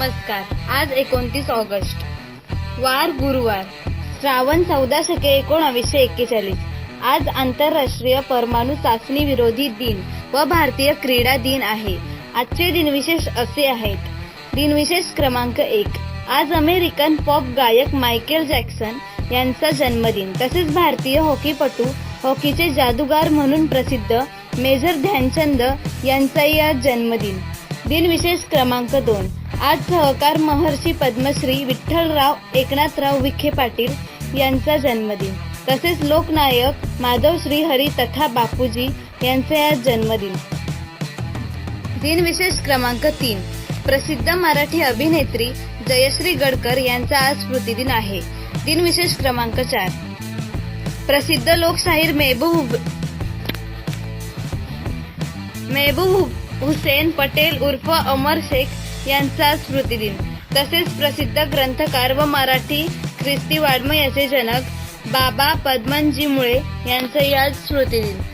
नमस्कार. आज एकोणतीस ऑगस्ट. वार गुरुवार. श्रावण चौदा शके एकोणावीसशे एक्केचाळीस. आज आंतरराष्ट्रीय परमाणू चाचणी विरोधी दिन व भारतीय क्रीडा दिन आहे. आजचे दिनविशेष असे आहेत. दिनविशेष क्रमांक एक. आज अमेरिकन पॉप गायक मायकेल जॅक्सन यांचा जन्मदिन. तसेच भारतीय हॉकीपटू हॉकीचे जादूगार म्हणून प्रसिद्ध मेजर ध्यानचंद यांचाही आज जन्मदिन. दिनविशेष क्रमांक दोन. आज सहकार महर्षी पद्मश्री विठ्ठलराव एकनाथराव विखे पाटील यांचा जन्मदिन. तसेच लोकनायक माधव श्रीहरी तथा बापूजी यांचे आज जन्मदिन. दिनविशेष क्रमांक तीन. प्रसिद्ध मराठी अभिनेत्री जयश्री गडकर यांचा आज स्मृतिदिन आहे. दिनविशेष क्रमांक चार. प्रसिद्ध लोकशाहीर मेहबूब मेहबूब हुसेन पटेल उर्फ अमर शेख यांचा स्मृतिदिन तसेच प्रसिद्ध ग्रंथकार व मराठी ख्रिस्ती वाड्मयाचे जनक बाबा पद्मनजी मुळे यांचाही आज स्मृतिदिन